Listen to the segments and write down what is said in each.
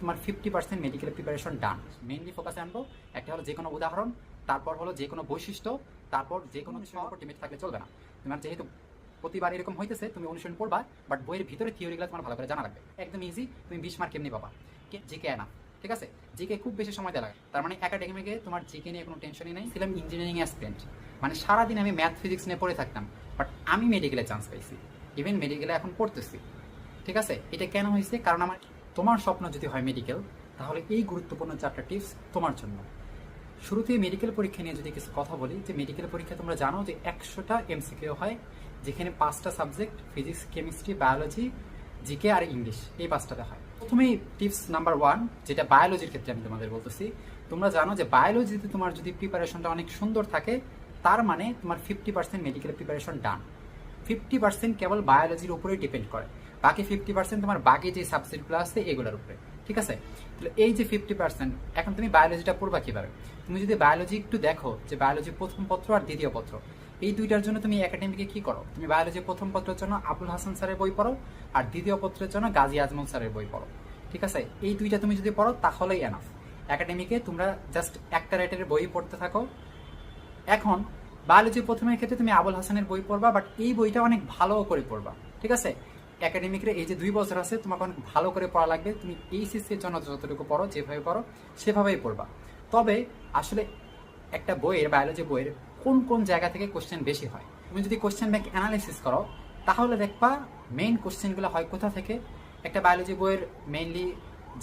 তোমার fifty percent medical preparation done mainly ফোকাসে আনব একটা হলো যে কোনো উদাহরণ তারপর হলো যে কোনো বৈশিষ্ট্য তারপর যে কোনো বিষয়ের উপর টিমেট থাকলে চলবে না। তোমার যেহেতু প্রতিবার এরকম হইতেছে তুমি অনুসরণ পড়বা বাট বইয়ের ভিতরে থিওরিগুলো তোমার ভালো করে জানা লাগবে। একদম ইজি তুমি বিশ মার্ক এমনি পাবা। জিকে না ঠিক আছে? জিকে খুব বেশি সময় দেওয়া লাগে। তার মানে একাডেমিকে তোমার জিকে নিয়ে কোনো টেনশনই নেই ছিলাম ইঞ্জিনিয়ারিং অ্যাসপিরেন্ট মানে সারাদিন আমি ম্যাথ ফিজিক্স নিয়ে পড়ে থাকতাম বাট আমি মেডিকেলে চান্স পাইছি। ইভেন মেডিকেলে এখন পড়তেছি। ঠিক আছে? এটা কেন হয়েছে কারণ আমার তোমার স্বপ্ন যদি হয় মেডিকেল তাহলে এই গুরুত্বপূর্ণ চারটা টিপস তোমার জন্য। শুরুতে মেডিকেল পরীক্ষা নিয়ে যদি কিছু কথা বলি, যে মেডিকেল পরীক্ষা তোমরা জানো যে একশোটা এমসিকিউ হয়, যেখানে পাঁচটা subject physics chemistry biology GK আর ইংলিশ এই পাঁচটাতে হয়। প্রথমেই টিপস নাম্বার ওয়ান যেটা বায়োলজির ক্ষেত্রে আমি তোমাদের বলতেছি, তোমরা জানো যে বায়োলজিতে তোমার যদি প্রিপারেশনটা অনেক সুন্দর থাকে, তার মানে তোমার fifty percent medical preparation done fifty percent কেবল বায়োলজির উপরে ডিপেন্ড করে। বাকি ফিফটি পার্সেন্ট তোমার বাকি যে সাবজেক্টগুলো আছে এগুলোর উপরে, ঠিক আছে? তাহলে এই যে ফিফটি পার্সেন্ট এখন তুমি বায়োলজিটা পড়বা কীভাবে? তুমি যদি বায়োলজি একটু দেখো যে বায়োলজি প্রথম পত্র আর দ্বিতীয় পত্র, এই দুইটার জন্য তুমি একাডেমিকে কি করো? তুমি বায়োলজি প্রথম পত্রের জন্য আবুল হাসান স্যারের বই পড়ো আর দ্বিতীয় পত্রের জন্য গাজী আজমল স্যারের বই পড়ো, ঠিক আছে? এই দুইটা তুমি যদি পড়ো তাহলেই এনাফ একাডেমিকে তোমরা জাস্ট একটা রাইটারের বই পড়তে থাকো। এখন বায়োলজি প্রথমের ক্ষেত্রে তুমি আবুল হাসানের বই পড়বা বাট এই বইটা অনেক ভালো করে পড়বা, ঠিক আছে? একাডেমিকের এই যে দুই বছর আছে, তোমাকে অনেক ভালো করে পড়া লাগবে। তুমি এই সিসির জন্য যতটুকু পড়ো, যেভাবে পড়ো, সেভাবেই পড়বা। তবে আসলে একটা বইয়ের বায়োলজি বইয়ের কোন কোন জায়গা থেকে কোশ্চেন বেশি হয়? তুমি যদি কোশ্চেন ব্যাংক অ্যানালিসিস করো, তাহলে দেখবা মেইন কোশ্চেনগুলো হয় কোথা থেকে? একটা বায়োলজি বইয়ের মেইনলি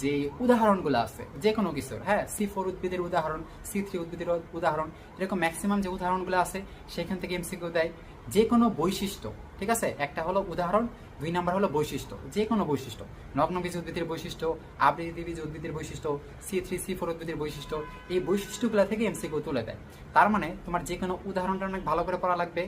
যে উদাহরণগুলো আছে যে কোনো কিছুর হ্যাঁ সি ফোর উদ্ভিদের উদাহরণ সি থ্রি উদ্ভিদের উদাহরণ, এরকম ম্যাক্সিমাম যে উদাহরণগুলো আছে, সেখান থেকে এমসিকিউ দেয়। যে কোনো বৈশিষ্ট্য, ঠিক আছে? একটা হলো উদাহরণ, দুই নাম্বার হলো বৈশিষ্ট্য যে কোনো বৈশিষ্ট্য নগ্নবীজ উদ্ভিদের বৈশিষ্ট্য আবৃতবীজ উদ্ভিদের বৈশিষ্ট্য সি থ্রি সি ফোর উদ্ভিদের বৈশিষ্ট্য, এই বৈশিষ্ট্যগুলো থেকে এমসিকিউ তুলে দেয়। তার মানে তোমার যে কোনো উদাহরণটা অনেক ভালো করে পড়া লাগবে।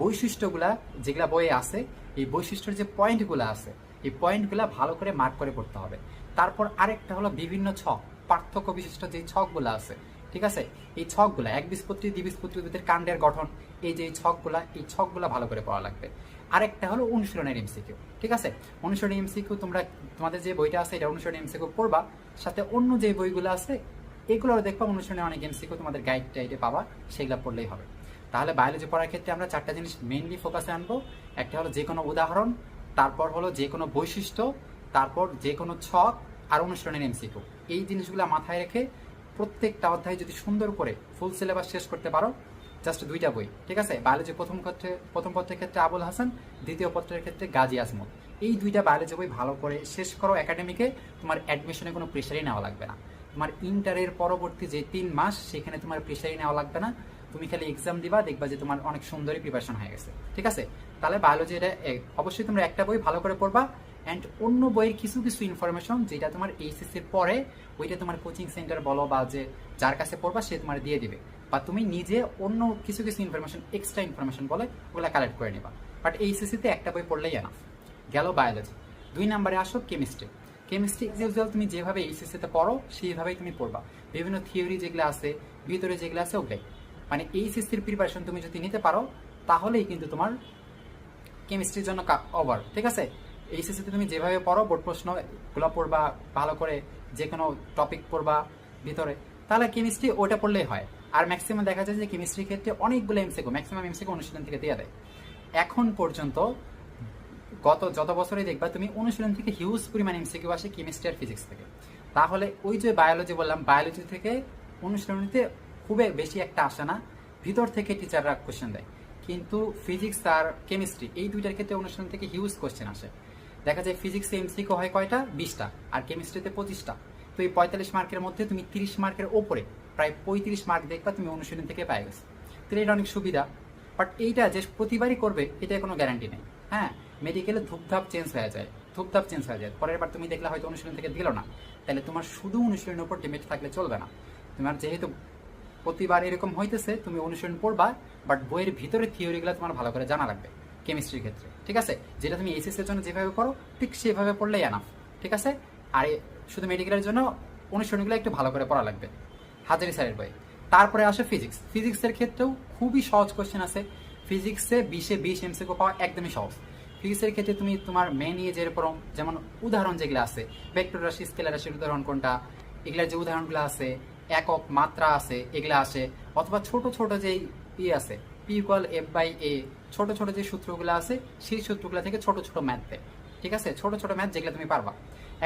বৈশিষ্ট্যগুলা যেগুলা বইয়ে আছে, এই বৈশিষ্ট্যের যে পয়েন্টগুলো আছে, এই পয়েন্টগুলো ভালো করে মার্ক করে পড়তে হবে। তারপর আরেকটা হলো বিভিন্ন ছক, পার্থক্য বিশিষ্ট যে ছকগুলো আছে, ঠিক আছে? এই ছকগুলো, এক বিস্পত্রি দ্বিবীজপত্রি উদ্ভিদের কাণ্ডের গঠন এই যে ছকগুলা, এই ছকগুলো ভালো করে পড়া লাগবে। আরেকটা হলো অনুশীলনের এমসিকিউ ঠিক আছে? অনুশীলনের এমসিকিউ তোমরা, তোমাদের যে বইটা আছে, এটা অনুশীলনের এমসিকিউ পড়বা, সাথে অন্য যে বইগুলো আছে এগুলো দেখবা অনুশীলনে অনেক এমসিকিউ তোমাদের গাইড টাইডে পাবা, সেগুলো পড়লেই হবে। তাহলে বায়োলজি পড়ার ক্ষেত্রে আমরা চারটা জিনিস মেইনলি ফোকাসে আনব। একটা হলো যে কোনো উদাহরণ, তারপর হলো যে কোনো বৈশিষ্ট্য, তারপর যে কোনো ছক আর অনুশীলনের এমসিকিউ এই জিনিসগুলো মাথায় রেখে প্রত্যেকটা অধ্যায় যদি সুন্দর করে ফুল সিলেবাস শেষ করতে পারো জাস্ট দুইটা বই, ঠিক আছে? বায়োলজি প্রথম ক্ষেত্রে, প্রথম পত্রের ক্ষেত্রে আবুল হাসান, দ্বিতীয় পত্রের ক্ষেত্রে গাজী আজমত এই দুইটা বায়োলজি বই ভালো করে শেষ করো একাডেমিকে তোমার অ্যাডমিশনে কোনো প্রেশারই নেওয়া লাগবে না। তোমার ইন্টারের পরবর্তী যে তিন মাস, সেখানে তোমার প্রেশারই নেওয়া লাগবে না। তুমি খালি এক্সাম দিবা, দেখবা যে তোমার অনেক সুন্দরই প্রিপারেশন হয়ে গেছে, ঠিক আছে? তাহলে বায়োলজি এটা অবশ্যই তোমরা একটা বই ভালো করে পড়বা। অ্যান্ড অন্য বইয়ের কিছু কিছু ইনফরমেশন যেটা তোমার এইচএসসির পরে ওইটা তোমার কোচিং সেন্টার বলো বা যে যার কাছে পড়বা সে তোমার দিয়ে দিবে। বা তুমি নিজে অন্য কিছু কিছু ইনফরমেশন এক্সট্রা ইনফরমেশন বলে ওগুলো কালেক্ট করে নিবা। বাট এইচএসসিতে একটা বই পড়লেই এনাফ গেল বায়োলজি দুই নম্বরে আসো কেমিস্ট্রি কেমিস্ট্রি ইউজুয়াল তুমি যেভাবে এইচএসসিতে পড়ো, সেইভাবেই তুমি পড়বা। বিভিন্ন থিওরি যেগুলো আছে, ভিতরে যেগুলো আছে ওগুলাই। মানে এইচএসসির প্রিপারেশন তুমি যদি নিতে পারো, তাহলেই কিন্তু তোমার কেমিস্ট্রির জন্য ওভার ঠিক আছে? এইচএসসিতে তুমি যেভাবে পড়ো বোর্ড প্রশ্নগুলো পড়বা, ভালো করে যে কোনো টপিক পড়বা ভিতরে, তাহলে কেমিস্ট্রি ওটা পড়লেই হয়। আর ম্যাক্সিমাম দেখা যায় যে কেমিস্ট্রির ক্ষেত্রে অনেকগুলো এমসিকো ম্যাক্সিমাম এমসিকো অনুশীলন থেকে দিয়ে দেয়। এখন পর্যন্ত গত যত বছরই দেখবা, তুমি অনুশীলন থেকে হিউজ পরিমাণ এমসিকিউ আসে কেমিস্ট্রি আর ফিজিক্স থেকে। তাহলে ওই যে বায়োলজি বললাম বায়োলজি থেকে অনুশীলনীতে খুবই বেশি একটা আসে না, ভিতর থেকে টিচাররা কোশ্চেন দেয়। কিন্তু ফিজিক্স আর কেমিস্ট্রি এই দুইটার ক্ষেত্রে অনুশীলন থেকে হিউজ কোশ্চেন আসে। দেখা যায় ফিজিক্সে এমসিকিউ হয় কয়টা? বিশটা। আর কেমিস্ট্রিতে পঁচিশটা। তো এই পঁয়তাল্লিশ মার্কের মধ্যে তুমি তিরিশ মার্কের ওপরে প্রায় পঁয়ত্রিশ মার্ক দেখবা তুমি অনুশীলন থেকে পাই গেছো। তাহলে এটা অনেক সুবিধা। বাট এইটা যে প্রতিবারই করবে, এটা কোনো গ্যারান্টি নেই। হ্যাঁ মেডিকেলে ধূপধাপ চেঞ্জ হয়ে যায়। ধূপধাপ চেঞ্জ হয়ে যায়। পরের বার তুমি দেখলে হয়তো অনুশীলন থেকে দিল না। তাহলে তোমার শুধু অনুশীলনের উপর ডিমেট থাকলে চলবে না। তোমার যেহেতু প্রতিবার এরকম হইতেছে, তুমি অনুশীলন পড়বা বাট বইয়ের ভিতরে থিওরিগুলো তোমার ভালো করে জানা লাগবে। কেমিস্ট্রির ক্ষেত্রে, ঠিক আছে? যেটা তুমি এইচএস এর জন্য যেভাবে করো, ঠিক সেভাবে পড়লেই এনাফ ঠিক আছে? আর শুধু মেডিকেলের জন্য অনুশীলনগুলো একটু ভালো করে পড়া লাগবে। হাজারি স্যারের বই। তারপরে আসে ফিজিক্স ফিজিক্সের ক্ষেত্রেও খুবই সহজ কোশ্চেন আছে। ফিজিক্সে বিশে বিশ এমসিকো পাওয়া একদমই সহজ। ফিজিক্সের ক্ষেত্রে তুমি তোমার মেন ইয়ে যেরকম যেমন উদাহরণ যেগুলো আছে ভেক্টর রাশি স্কেলার রাশির উদাহরণ কোনটা? এগুলার যে উদাহরণগুলো আছে, একক মাত্রা আছে, এগুলা আসে। অথবা ছোট ছোট যে ইয়ে আছে P equal F by A ছোট ছোট যে সূত্রগুলো আছে, সেই সূত্রগুলো থেকে ছোট ছোট ম্যাথ দেয়। ঠিক আছে? ছোট ছোট ম্যাথ যেগুলো তুমি পারবা।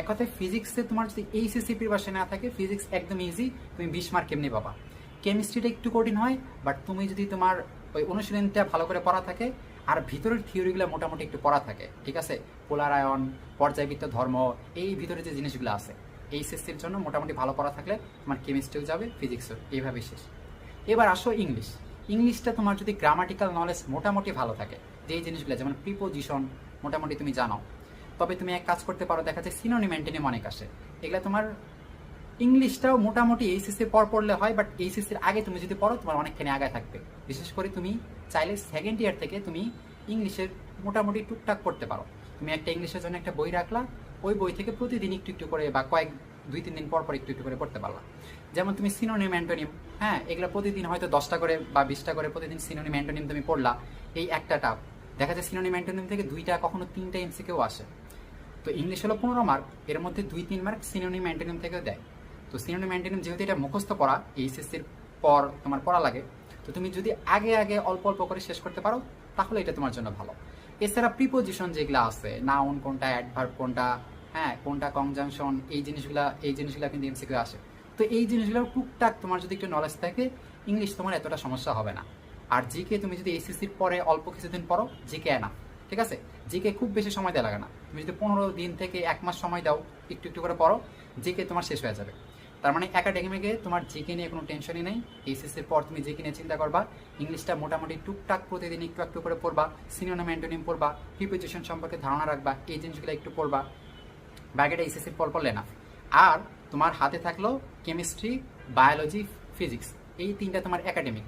এক কথায় ফিজিক্সে তোমার যদি এইচএসসি প্রিপারেশন না থাকে ফিজিক্স একদম ইজি তুমি বিশ মার্ক কেমনি পাবা? কেমিস্ট্রিটা একটু কঠিন হয় বাট তুমি যদি তোমার ওই অনুশীলনটা ভালো করে পড়া থাকে, আর ভিতরের থিওরিগুলো মোটামুটি একটু পড়া থাকে, ঠিক আছে? পোলারায়ন পর্যায়বৃত্ত ধর্ম, এই ভিতরে যে জিনিসগুলো আছে এইচএসসির জন্য মোটামুটি ভালো পড়া থাকলে তোমার কেমিস্ট্রিও যাবে ফিজিক্সও এইভাবে শেষ। এবার আসো ইংলিশ ইংলিশটা তোমার যদি গ্রামাটিক্যাল নলেজ মোটামুটি ভালো থাকে, যেই জিনিসগুলো, যেমন প্রিপোজিশন মোটামুটি তুমি জানো। তবে তুমি এক কাজ করতে পারো, দেখা যায় সিনোনি মেনটেনে অনেক আসে। এগুলো তোমার ইংলিশটাও মোটামুটি এইচএসসির পর পড়লে হয় বাট এইচএসসির আগে তুমি যদি পড়ো, তোমার অনেকখানি আগে থাকবে। বিশেষ করে তুমি চাইলে সেকেন্ড ইয়ার থেকে তুমি ইংলিশের মোটামুটি টুকটাক করতে পারো। তুমি একটা ইংলিশের জন্য একটা বই রাখলা, ওই বই থেকে প্রতিদিন একটু একটু করে বা কয়েক দুই, তিন দিন পর পর একটু একটু করে পড়তে পারলা। যেমন তুমি সিনোনিম অ্যান্টোনিম হ্যাঁ এগুলো প্রতিদিন হয়তো দশটা করে বা বিশটা করে প্রতিদিন সিনোনিম অ্যান্টোনিম তুমি পড়লা, এই একটা টাপ দেখা যায় সিনোনিম অ্যান্টোনিম থেকে দুইটা, কখনো তিনটা এমসিকেও আসে। তো ইংলিশ হলো পনেরো মার্ক এর মধ্যে দুই, তিন মার্ক সিনোনিম অ্যান্টোনিম থেকেও দেয়। তো সিনোনিম অ্যান্টোনিম যেহেতু এটা মুখস্থ পড়া এইচএসসির পর তোমার পড়া লাগে, তো তুমি যদি আগে আগে অল্প অল্প করে শেষ করতে পারো, তাহলে এটা তোমার জন্য ভালো। এছাড়া প্রিপোজিশন যেগুলো আছে নাউন কোনটা অ্যাডভার্ব কোনটা হ্যাঁ কোনটা কনজাংশন এই জিনিসগুলা, এই জিনিসগুলো কিন্তু এমসিকিউ আসে। তো এই জিনিসগুলো টুকটাক তোমার যদি একটু নলেজ থাকে ইংলিশ তোমার এতটা সমস্যা হবে না। আর জিকে তুমি যদি এসএসসির পরে অল্প কিছুদিন পড়ো জিকে না, ঠিক আছে? জিকে খুব বেশি সময় দেওয়া লাগে না। তুমি যদি পনেরো দিন থেকে এক মাস সময় দাও, একটু একটু করে পড়ো জিকে তোমার শেষ হয়ে যাবে। তার মানে একাডেমিকে তোমার জিকে নিয়ে কোনো টেনশনই নেই। এইচএসসির পর তুমি জিকে নিয়ে চিন্তা করবা ইংলিশটা মোটামুটি টুকটাক প্রতিদিন একটু একটু করে পড়বা সিনোনিম অ্যান্টোনিম পড়বা প্রিপোজিশন সম্পর্কে ধারণা রাখবা, এই জিনিসগুলো একটু পড়বা। এইচএসসির পর পড়লে না আর তোমার হাতে থাকল কেমিস্ট্রি, বায়োলজি, ফিজিক্স। এই তিনটা তোমার একাডেমিক।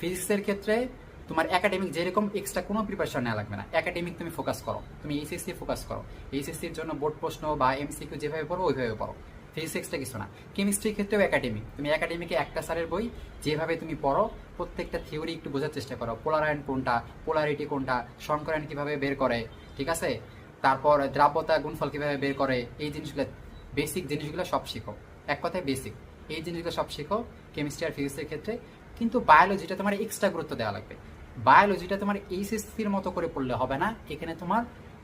ফিজিক্সের ক্ষেত্রে তোমার একাডেমিক যেরকম এক্সট্রা কোনো প্রিপারেশন নেওয়া লাগবে না। একাডেমিক তুমি ফোকাস করো। তুমি এইচএসসি ফোকাস করো। এইচএসসির জন্য বোর্ড প্রশ্ন বা এমসিকিউ যেভাবে পড়ো, ওইভাবে পড়ো। ফিজিক্সটা কিছু না। কেমিস্ট্রির ক্ষেত্রেও একাডেমিক। তুমি একাডেমিকে একটা স্যারের বই যেভাবে তুমি পড়ো, প্রত্যেকটা থিওরি একটু বোঝার চেষ্টা করো। পোলারায়ন কোনটা পোলারিটি কোনটা সংকরায়ন কীভাবে বের করে, ঠিক আছে? তারপর দ্রাব্যতা গুণফল কীভাবে বের করে? এই জিনিসগুলো বেসিক জিনিসগুলো সব শিখো। এক কথায় বেসিক এই জিনিসগুলো সব শিখো কেমিস্ট্রি আর ফিজিক্সের ক্ষেত্রে। কিন্তু বায়োলজিটা তোমার এক্সট্রা গুরুত্ব দেওয়া লাগবে। বায়োলজিটা তোমার এইচএসসির মতো করে পড়লে হবে না। এখানে তোমার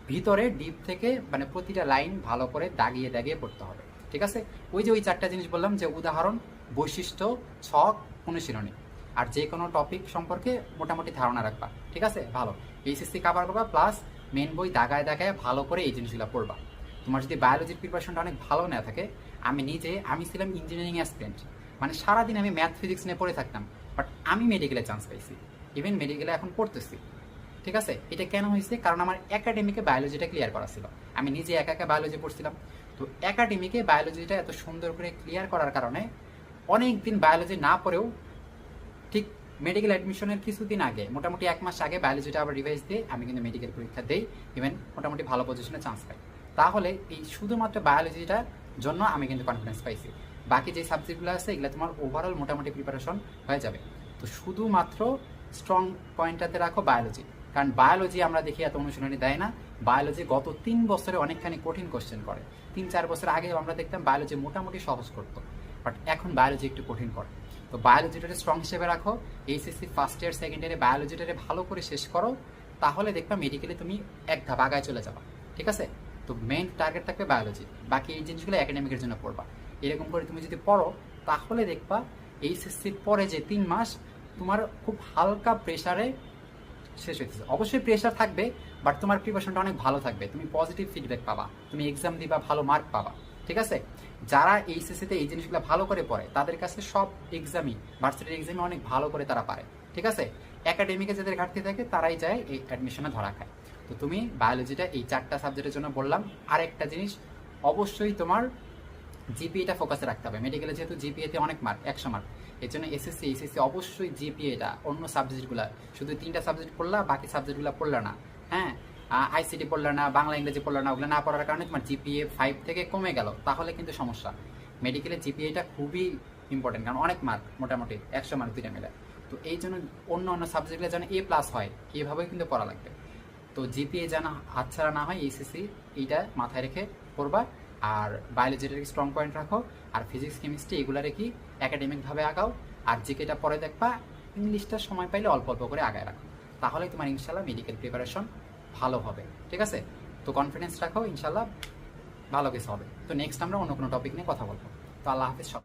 ভিতরে ডিপ থেকে মানে প্রতিটা লাইন ভালো করে দাগিয়ে দাগিয়ে পড়তে হবে। ঠিক আছে? ওই যে ওই চারটা জিনিস বললাম, যে উদাহরণ, বৈশিষ্ট্য, ছক, অনুশীলনী। আর যে কোনো টপিক সম্পর্কে মোটামুটি ধারণা রাখবা। ঠিক আছে? ভালো। এইচএসসি কাভার করবা প্লাস মেন বই দাগায় দাগায় ভালো করে এই জিনিসগুলো পড়বা তোমার যদি বায়োলজির প্রিপারেশনটা অনেক ভালো না থাকে, আমি নিজে, আমি ছিলাম ইঞ্জিনিয়ারিং অ্যাসপিরেন্ট মানে সারাদিন আমি ম্যাথ ফিজিক্স নিয়ে পড়ে থাকতাম বাট আমি মেডিকেলে চান্স পাইছি ইভেন মেডিকেলে এখন পড়তেছি। ঠিক আছে? এটা কেন হয়েছে? কারণ আমার একাডেমিকে বায়োলজিটা ক্লিয়ার করা ছিল। আমি নিজে একা একা বায়োলজি পড়ছিলাম। তো একাডেমিকে বায়োলজিটা এত সুন্দর করে ক্লিয়ার করার কারণে অনেক দিন বায়োলজি না পড়েও ঠিক মেডিকেল অ্যাডমিশনের কিছুদিন আগে, মোটামুটি এক মাস আগে বায়োলজিটা আবার রিভাইজ দিয়ে আমি কিন্তু মেডিকেল পরীক্ষা দিই ইভেন মোটামুটি ভালো পজিশনে চান্স পাই। তাহলে এই শুধুমাত্র বায়োলজিটার জন্য আমি কিন্তু কনফিডেন্স পাইছি। বাকি যে সাবজেক্টগুলো আছে, এগুলো তোমার ওভারঅল মোটামুটি প্রিপারেশন হয়ে যাবে। তো শুধুমাত্র স্ট্রং পয়েন্টটাতে রাখো বায়োলজি কারণ বায়োলজি আমরা দেখি এত অনুশীলনী দেয় না। বায়োলজি গত তিন বছরে অনেকখানি কঠিন কোশ্চেন করে। তিন চার বছর আগে আমরা দেখতাম বায়োলজি মোটামুটি সহজ করতো। বাট এখন বায়োলজি একটু কঠিন করে। তো বায়োলজিটারে স্ট্রং হিসেবে রাখো এইচএসসি ফার্স্ট ইয়ার সেকেন্ড ইয়ারে বায়োলজিটারে ভালো করে শেষ করো, তাহলে দেখবা মেডিকেলে তুমি এক ধাপ আগায় চলে যাবা, ঠিক আছে? তো মেইন টার্গেট থাকবে বায়োলজি বাকি এই জিনিসগুলো একাডেমিকের জন্য পড়বা। এরকম করে তুমি যদি পড়ো, তাহলে দেখবা এইচএসসির পরে যে তিন মাস, তোমার খুব হালকা প্রেশারে শেষ হইতেছে। অবশ্যই প্রেশার থাকবে বাট তোমার প্রিপারেশনটা অনেক ভালো থাকবে। তুমি পজিটিভ ফিডব্যাক পাবা, তুমি এক্সাম দিবা, ভালো মার্ক পাবা, ঠিক আছে? যারা এইচএসসিতে এই জিনিসগুলো ভালো করে পড়ে, তাদের কাছে সব এক্সামই ভার্সিটির এক্সামে অনেক ভালো করে তারা পারে, ঠিক আছে? একাডেমিকে যাদের ঘাটতি থাকে, তারাই যায় এই অ্যাডমিশনে ধরা খায়। তো তুমি বায়োলজিটা এই চারটা সাবজেক্টের জন্য বললাম। আর একটা জিনিস, অবশ্যই তোমার জিপিএটা ফোকাসে রাখতে হবে। মেডিকেলে যেহেতু জিপিএতে অনেক মার্ক একশো মার্ক এর জন্য এসএসসি এসএসসি অবশ্যই জিপিএটা অন্য সাবজেক্টগুলো শুধু তিনটা সাবজেক্ট পড়লা, বাকি সাবজেক্টগুলো পড়লা না। আইসিটি পড়লা না, বাংলা, ইংরেজি পড়লা না, ওগুলো না পড়ার কারণে তোমার জিপিএ ফাইভ থেকে কমে গেল। তাহলে কিন্তু সমস্যা। মেডিকেলে জিপিএটা খুবই ইম্পর্টেন্ট কারণ অনেক মার্ক মোটামুটি, একশো মার্ক দুইটা মিলে। তো এই জন্য অন্য অন্য সাবজেক্টগুলো যেন এ প্লাস হয়, এভাবেই কিন্তু পড়া লাগবে। তো জিপিএ যেন হাতছাড়া না হয় এইচএসসি এইটা মাথায় রেখে পড়বা। আর বায়োলজিটাকে স্ট্রং পয়েন্ট রাখো। আর ফিজিক্স কেমিস্ট্রি এগুলা রেখে একাডেমিকভাবে আগাও। আর জিকেটা পরে দেখবা ইংলিশটা সময় পাইলে অল্প অল্প করে আগায় রাখো। তাহলে তোমার ইনশাল্লাহ মেডিকেল প্রিপারেশন ভালো হবে, ঠিক আছে? তো কনফিডেন্স রাখো, ইনশাল্লাহ ভালো কিছু হবে। তো নেক্সট আমরা অন্য কোনো টপিক নিয়ে কথা বলব। তো আল্লাহ হাফিজ সবাই।